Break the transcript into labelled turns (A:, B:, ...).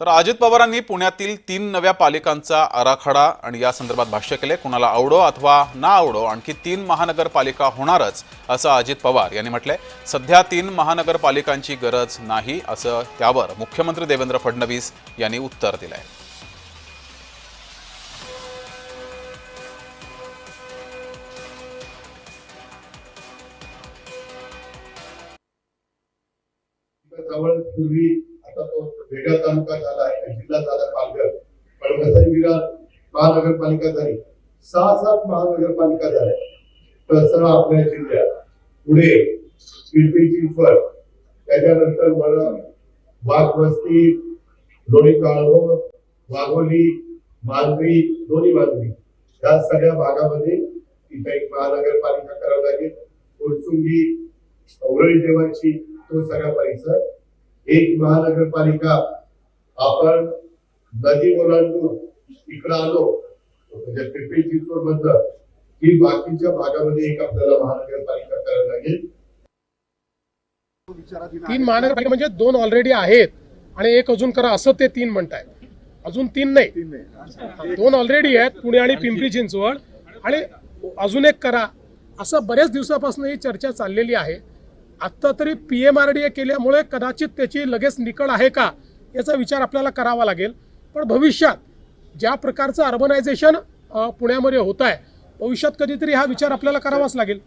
A: तर अजित पवारांनी पुण्यातील तीन नव्या पालिकांचा आराखडा आणि या संदर्भात भाष्य केले. कुणाला आवडो अथवा ना आवडो आणखी तीन महानगरपालिका होणारच असं अजित पवार यांनी म्हटलंय. सध्या तीन महानगरपालिकांची गरज नाही असं त्यावर मुख्यमंत्री देवेंद्र फडणवीस यांनी उत्तर दिलंय.
B: जवळ पूर्वी आता तो वेगळा तालुका झाला आहे जिल्हा झाला पालघर. पण वसई विरार महानगरपालिका झाली. सहा सात महानगरपालिका झाल्या. तसं आपल्या जिल्ह्यात. पुढे पिंपरी चिंचवड त्याच्यानंतर मला वाघवस्ती लोणी काळव वाघोली मांजरी दोन्ही मांजरी या सगळ्या भागामध्ये तिथे एक महानगरपालिका करावं लागेल. कोरसुंगी औरळी देवाची तो सगळा परिसर एक महानगरपालिका आपण नदी ओलांडून इकडं आलो म्हणजे पिंपरी चिंचवड मधलं की बाकीच्या भागामध्ये एक आपल्याला महानगरपालिका करावी लागेल.
C: तीन महानगरपालिका म्हणजे दोन ऑलरेडी आहेत आणि एक अजून करा असं ते तीन म्हणताय अजून तीन नाही. दोन ऑलरेडी आहेत पुणे आणि पिंपरी चिंचवड. आणि अजून एक करा. असं बऱ्याच दिवसापासून ही चर्चा चाललेली आहे. आत्ता तरी P M R D A केल्यामुळे कदाचित त्याची लगेच निकड आहे का याचा विचार आपल्याला करावा लागेल. पण भविष्यात ज्या प्रकारचं अर्बनायझेशन पुण्यामध्ये होत आहे भविष्यात कधीतरी हा विचार आपल्याला करावाच लागेल.